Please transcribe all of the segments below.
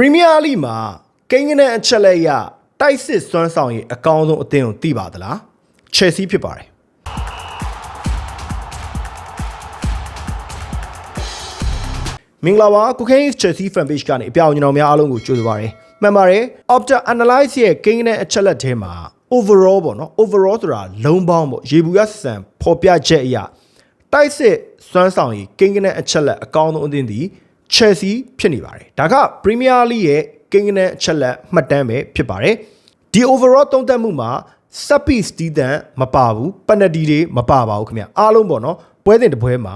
ပရီးမီးယားလိမှာကိန်းဂဏန်းအချက်လက်ရတိုက်စစ်စွမ်းဆောင်ရေးအကောင်းဆုံးအသင်းကိုသိပါသလားချယ်ဆီဖြစ်ပါတယ်မင်္ဂလာပါကုခိန်း Chelsea fan page ကနေအပြောင်းကျွန်တော်များအားလုံးကိုကြိုဆိုပါရစေမှန်ပါတယ် Opta Analyze ရဲ့ကိန်းဂဏန်းအချက်လက်ထဲမှာ overall ပေါ့နော် overall ဆိုတာလုံးပေါင်းပေါ့ရေဘူးရဆန်ဖော်ပြချက်အရာတိုက်စစ်စွမ်းဆောင်ရေးကိန်းဂဏန်းအချက်လက်အကောင်းဆုံးအသင်းသည် Chelsea ဖြစ်နေပါတယ်ဒါက Premier League ရဲ့ကိန်းဂဏန်းအချက်လက်မှတ်တမ်းပဲဖြစ်ပါတယ်ဒီ overall သုံးသပ်မှုမှာစပီစတီဒန်မပါဘူးပနတီတွေမပါပါဘူးခင်ဗျအားလုံးပေါ့နော်ပွဲစဉ်တစ်ပွဲမှာ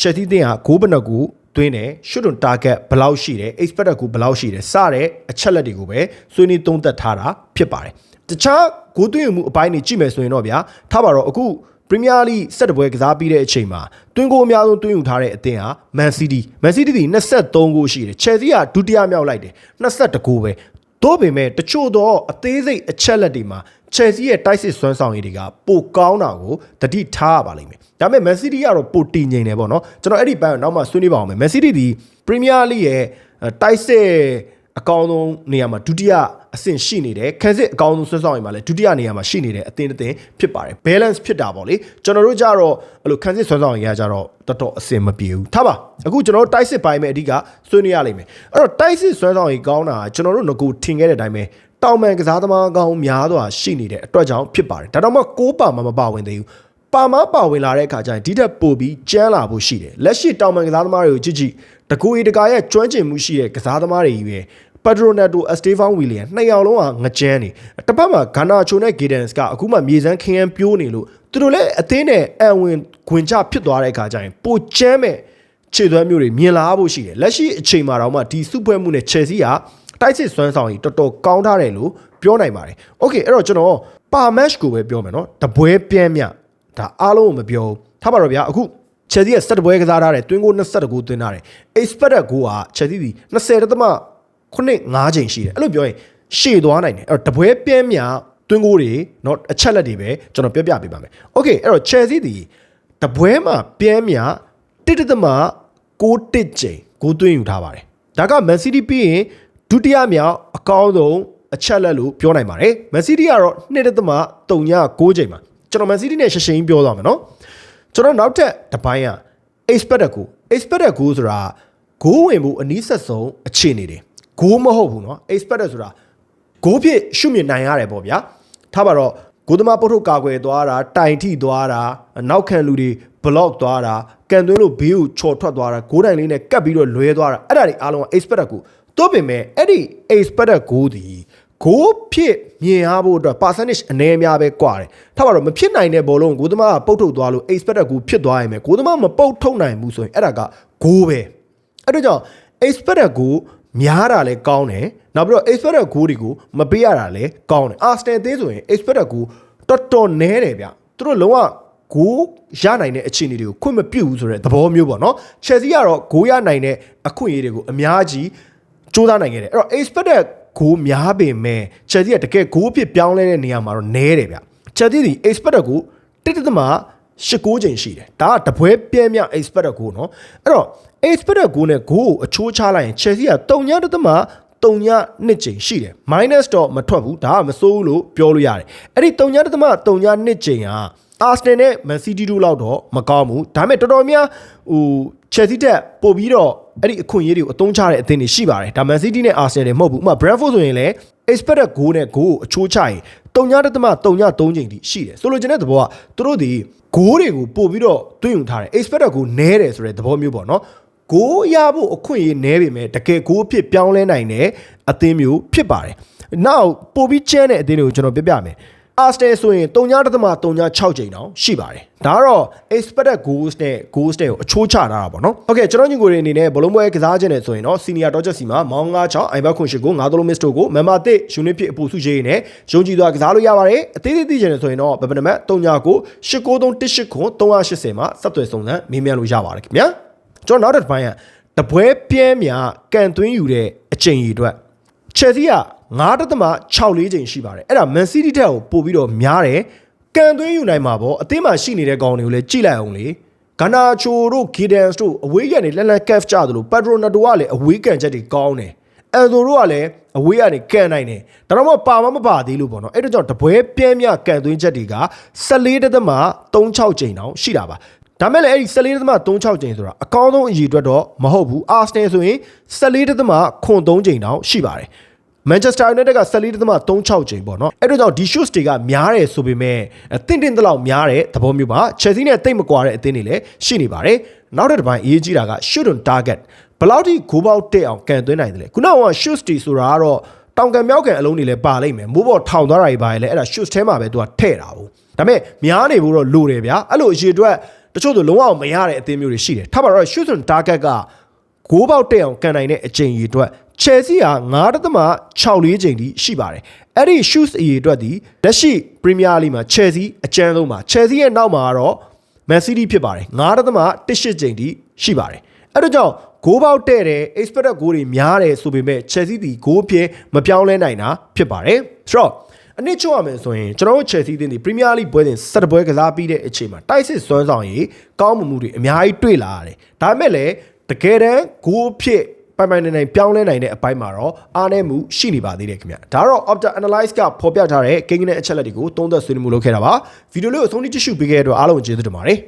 Chelsea တင်ဟာဂိုးဘယ်နှကူသွင်းတယ် shoot on target ဘယ်လောက်ရှိတယ် expected ကူဘယ်လောက်ရှိတယ်စတဲ့အချက်လက်တွေကိုပဲဆွေးနွေးသုံးသပ်ထားတာဖြစ်ပါတယ်တခြားဂိုးသွင်းမှုအပိုင်းတွေကြည့်မယ်ဆိုရင်တော့ဗျာထားပါတော့အခု Premier League ဆက်တပွဲကစားပြီးတဲ့အချိန်မှာတွင်းကိုအများဆုံးတွင်းယူထားတဲ့အသင်းဟာ Man City Man City ဒီ23ဂိုးရှိတယ် Chelsea ကဒုတိယမြောက်လိုက်တယ်22ဂိုးပဲသို့ပေမဲ့တချို့တော့အသေးစိတ်အချက်လက်တွေမှာ Chelsea ရဲ့တိုက်စစ်စွမ်းဆောင်ရည်တွေကပိုကောင်းတာကိုတတိထားရပါလိမ့်မယ်ဒါပေမဲ့ Man City ကတော့ပိုတည်ငြိမ်တယ်ပေါ့နော်ကျွန်တော်အဲ့ဒီဘက်ကတော့နောက်မှဆွေးနွေးပါအောင်မယ် Man City ဒီ Premier League ရဲ့တိုက်စစ်အကောင်းဆုံးနေရာမှာဒုတိယ အဆင့်ရှိနေတယ်ခန်းစစ်အကောင်းဆုံးဆွမ်းဆောင်ရည်မှာလည်းဒုတိယနေရာမှာရှိနေတယ်အသင်းတစ်သင်းဖြစ်ပါတယ် balance ဖြစ်တာပေါ့လေကျွန်တော်တို့ကြတော့အဲ့လိုခန်းစစ်ဆွမ်းဆောင်ရည်ကကြတော့တော်တော်အဆင်မပြေဘူးထားပါအခုကျွန်တော်တို့တိုက်စစ်ပိုင်းမဲ့အဓိကဆွေးနွေးရလိမ့်မယ်အဲ့တော့တိုက်စစ်ဆွမ်းဆောင်ရည်ကောင်းတာကျွန်တော်တို့ငကိုထင်ခဲ့တဲ့အတိုင်းပဲတောင်ပန်ကစားသမားကောင်းများစွာရှိနေတဲ့အတွက်ကြောင့်ဖြစ်ပါတယ်ဒါတော့မှကိုးပါမှမပါဝင်သေးဘူးပါမပါဝင်လာတဲ့အခါကျရင်ဒီထက်ပိုပြီးကျန်းလာဖို့ရှိတယ်လက်ရှိတောင်ပန်ကစားသမားတွေကိုကြည့်ကြည့်တကူရီတကာရဲ့ကျွမ်းကျင်မှုရှိတဲ့ကစားသမားတွေကြီးပဲ ပက်ဒရိုနယ်တိုအစတေးဖန်ဝီလီယံနှစ်ယောက်လုံးဟာငကြမ်းနေတစ်ဖက်မှာဂါနာချိုနဲ့ဂေဒန်စ်ကအခုမှမြေစမ်းခင်းရန်ပြိုးနေလို့သူတို့လည်းအသင်းနဲ့အံဝင်ခွင်ချဖြစ်သွားတဲ့အခါကျရင်ပိုကျမ်းမဲ့ခြေသွမ်းမျိုးတွေမြင်လာဖို့ရှိတယ်လက်ရှိအချိန်မှာတော့မှဒီစုဖွဲ့မှုနဲ့ Chelsea ကတိုက်စစ်စွမ်းဆောင်ကြီးတော်တော်ကောင်းထားတယ်လို့ပြောနိုင်ပါတယ်။ Okay အဲ့တော့ကျွန်တော်ပါမက်ကိုပဲပြောမယ်နော်။တပွဲပြန်းမြဒါအားလုံးကိုမပြောဘူး။ထားပါတော့ဗျာအခု Chelsea က7ပွဲကစားထားတယ်တွင်းကို22ကိုသွင်းထားတယ် expected goal က Chelsea ဒီ 20.5 9ချိန်ရှိတယ်အဲ့လိုပြောရင်ရှေ့သွားနိုင်တယ်အဲ့တော့တပွဲပြင်းမြတွင်းကိုတွေเนาะအချက်လက်တွေပဲကျွန်တော်ပြပြပေးပါမယ်โอเคအဲ့တော့ Chelsea ဒီတပွဲမှာပြင်းမြ1.6တစ်ချိန်ကိုသွင်းယူထားပါတယ်ဒါက Man City ပြီးရင်ဒုတိယမြောက်အကောင်းဆုံးအချက်လက်လို့ပြောနိုင်ပါတယ် Man City ကတော့2.3ချိန်မှာကျွန်တော် Man City နဲ့ရှင်းရှင်းပြောသွားမယ်เนาะကျွန်တော်နောက်ထပ်တစ်ပိုင်းက expected goal expected goal ဆိုတာဂိုးဝင်မှုအနည်းဆက်ဆုံးအခြေအနေတွေ ဂိုးမဟုတ်ဘူးเนาะ expected ဆိုတာဂိုးဖြစ်ရှုမြင်နိုင်ရတယ်ပေါ့ဗျာထားပါတော့ဂိုးသမားပုတ်ထုတ်ကာကွယ်သွားတာတိုင်ထိသွားတာနောက်ခံလူတွေ block သွားတာကန်သွင်းလို့ဘေးကိုချော်ထွက်သွားတာဂိုးတိုင်လေးနဲ့ကတ်ပြီးတော့လွဲသွားတာအဲ့ဒါတွေအားလုံးက expected ကိုတော့ပြင်မဲ့အဲ့ဒီ expected ဂိုးဒီဂိုးဖြစ်မြင်ရဖို့အတွက် percentage အနည်းအများပဲကွာတယ်။ထားပါတော့မဖြစ်နိုင်တဲ့ဘောလုံးကိုဂိုးသမားကပုတ်ထုတ်သွားလို့ expected ကိုဖြစ်သွားရင်ပဲဂိုးသမားမပုတ်ထုတ်နိုင်ဘူးဆိုရင်အဲ့ဒါကဂိုးပဲ။အဲ့တော့ကြောင့် expected ကို များတာလည်းကောင်းတယ်။နောက်ပြီးတော့ expected ဂိုးတွေကိုမပေးရတာလည်းကောင်းတယ်။ Arsenal သေးဆိုရင် expected ကိုတော်တော်နည်းတယ်ဗျ။သူတို့လုံးဝဂိုးရနိုင်တဲ့အခြေအနေတွေကိုခွင့်မပြုဘူးဆိုတဲ့သဘောမျိုးပေါ့နော်။ Chelsea ကတော့ဂိုးရနိုင်တဲ့အခွင့်အရေးတွေကိုအများကြီးစူးစမ်းနိုင်ခဲ့တယ်။အဲ့တော့ expected ဂိုးများပေမဲ့ Chelsea ကတကယ်ဂိုးအဖြစ်ပြောင်းလဲတဲ့နေရာမှာတော့နည်းတယ်ဗျ။ Chelsea ဒီ expected ကိုတစ်တသမ ရှစ်ကိုးချိန်ရှိတယ်။ဒါကတပွဲပြဲမြ expected ဂိုးနော်။အဲ့တော့ expected ဂိုးနဲ့ဂိုးကိုအချိုးချလိုက်ရင် Chelsea ကတုံညတသမတုံညနှစ်ချိန်ရှိတယ် minus တော့မထွက်ဘူးဒါကမစိုးဘူးလို့ပြောလို့ရတယ်အဲ့ဒီတုံညတသမတုံညနှစ်ချိန်ဟာ Arsenal နဲ့ Man City တို့လောက်တော့မကောင်းဘူးဒါပေမဲ့တော်တော်များဟို Chelsea တက်ပို့ပြီးတော့အဲ့ဒီအခွင့်အရေးတွေကိုအသုံးချတဲ့အသင်းတွေရှိပါတယ်ဒါ Man City နဲ့ Arsenal တွေမဟုတ်ဘူးဥပမာ Brentford ဆိုရင်လည်း expected goal နဲ့ goal ကိုအချိုးချရင် တုံညတသမတုံည3ချိန်ထိရှိတယ်ဆိုလိုချင်တဲ့သဘောကသူတို့ဒီဂိုးတွေကိုပို့ပြီးတော့တွင်းယူထားတယ် expected goal နည်းတယ်ဆိုတဲ့သဘောမျိုးပေါ့နော်ဂိုးရဖို့အခွင့်အရေးနည်းပေမဲ့တကယ်ဂိုးအဖြစ်ပြောင်းလဲနိုင်တဲ့အသင်းမျိုးဖြစ်ပါတယ်။နောက်ပို့ပြီးကျန်းတဲ့အသင်းတွေကိုကျွန်တော်ပြပြမယ်။ Arsenal ဆိုရင်3.36ချိန်တောင်ရှိပါတယ်။ဒါကတော့ expected goals နဲ့ goals တွေကိုအချိုးချထားတာပေါ့နော်။ Okay ကျွန်တော်ညီကိုတွေအနေနဲ့ဘလုံးပွဲကစားခြင်းနဲ့ဆိုရင်တော့ senior dodger စီမှာမောင်း96 iBet ခွန်ရှိကို9သလုံး miss တို့ကို member တစ် unit ဖြစ်အပူစုရေးနဲ့ယုံကြည်စွာကစားလို့ရပါတယ်။အသေးသေးသိခြင်းနဲ့ဆိုရင်တော့ဘယ်ပနမ39 8938ခွန်380မှာဆက်သွယ်စုံစမ်းမေးမြန်းလို့ရပါတယ်ခင်ဗျာ။ကျွန်တော်နောက်တစ်ပိုင်းကတပွဲပြဲမြကန်သွင်းယူတဲ့အချိန်ကြီးအတွက် Chelsea က 9.64ချိန်ရှိပါတယ်အဲ့ဒါ Man City တက်ကိုပို့ပြီးတော့များတယ်ကန်သွင်းယူနိုင်မှာပေါ့အသင်းမှာရှိနေတဲ့ကောင်တွေကိုလည်းကြည့်လိုက်အောင်လေဂနာချိုတို့ဂီဒန်စ်တို့အဝေးကန်တွေလက်လက်ကက်ဖ်ကြသလိုပက်ဒရိုနာတိုကလည်းအဝေးကန်ချက်တွေကောင်းတယ်အဲဆိုတို့ကလည်းအဝေးကနေကန်နိုင်တယ်ဒါတော့မှပါမမပါသေးလို့ပေါ့နော်အဲ့ဒါကြောင့်တပွဲပြဲမြကန်သွင်းချက်တွေက14တက်သမ36ချိန်တောင်ရှိတာပါဒါမဲ့လည်းအဲ့ဒီ14တက်သမ36ချိန်ဆိုတာအကောင်းဆုံးအရေအတွက်တော့မဟုတ်ဘူးအာဆနယ်ဆိုရင်14တက်သမခွန်3ချိန်တောင်ရှိပါတယ် မန်ချက်စတာယူနိုက်တက်က14.36ချိန်ပေါ့နော်အဲ့တော့ကြောင့်ဒီ shoes တွေကများတယ်ဆိုပေမဲ့အသင့်တင်တလောက်များတဲ့သဘောမျိုးပါ Chelsea နဲ့တိတ်မကွာတဲ့အသင်းတွေလည်းရှိနေပါတယ်နောက်တစ်ပိုင်းအရေးကြီးတာက shoot on target ဘယ်လောက်ထိဂိုးပေါက်တက်အောင်ကန်သွင်းနိုင်တယ်လဲခုနက shoes တီဆိုတာကတော့တောင်ကန်မြောက်ကန်အလုံးတွေလည်းပါလိမ့်မယ်မိုးပေါ်ထောင်သွားတာတွေပါလေအဲ့ဒါ shoes ထဲမှာပဲသူကထည့်တာဘူးဒါပေမဲ့များနေဖို့တော့လိုတယ်ဗျာအဲ့လိုအရေးအတွက်တချို့ဆိုလုံးဝမရတဲ့အသင်းမျိုးတွေရှိတယ်ထားပါတော့ shoot on target ကဂိုးပေါက်တက်အောင်ကန်နိုင်တဲ့အချိန်ကြီးအတွက် Chelsea ဟာ9.64ချိန်ထိရှိပါတယ်အဲ့ဒီ shoes အရေးအတွက်ဒီလက်ရှိ Premier League မှာ Chelsea အကျန်းဆုံးပါ Chelsea ရဲ့နောက်မှာကတော့ Man City ဖြစ်ပါတယ်9.18ချိန်ထိရှိပါတယ်အဲ့တော့ကြောင့်ဂိုးပေါက်တဲ့တယ် expected goal တွေများတယ်ဆိုပေမဲ့ Chelsea ဒီဂိုးဖြစ်မပြောင်းလဲနိုင်တာဖြစ်ပါတယ်ဆိုတော့အနည်းချုပ်ရမယ်ဆိုရင်ကျွန်တော်တို့ Chelsea တင်းဒီ Premier League ပွဲစဉ်7ပွဲကစားပြီးတဲ့အချိန်မှာတိုက်စစ်စွမ်းဆောင်ရေးကောင်းမှုမှုတွေအများကြီးတွေ့လာရတယ်ဒါပေမဲ့လည်းတကယ်တမ်းဂိုးဖြစ် ပိုင်ပိုင်နိုင်နိုင်ပြောင်းလဲနိုင်တဲ့အပိုင်းမှာတော့အားနည်းမှုရှိနေပါသေးတယ်ခင်ဗျဒါတော့ Opta Analyze ကဖော်ပြထားတဲ့ကိန်းဂဏန်းအချက်လက်တွေကိုသုံးသပ်ဆွေးနွေးမှုလုပ်ခဲ့တာပါဗီဒီယိုလေးကိုအဆုံးထိကြည့်ရှုပေးခဲ့တဲ့အတွက်အားလုံးကျေးဇူးတင်ပါတယ်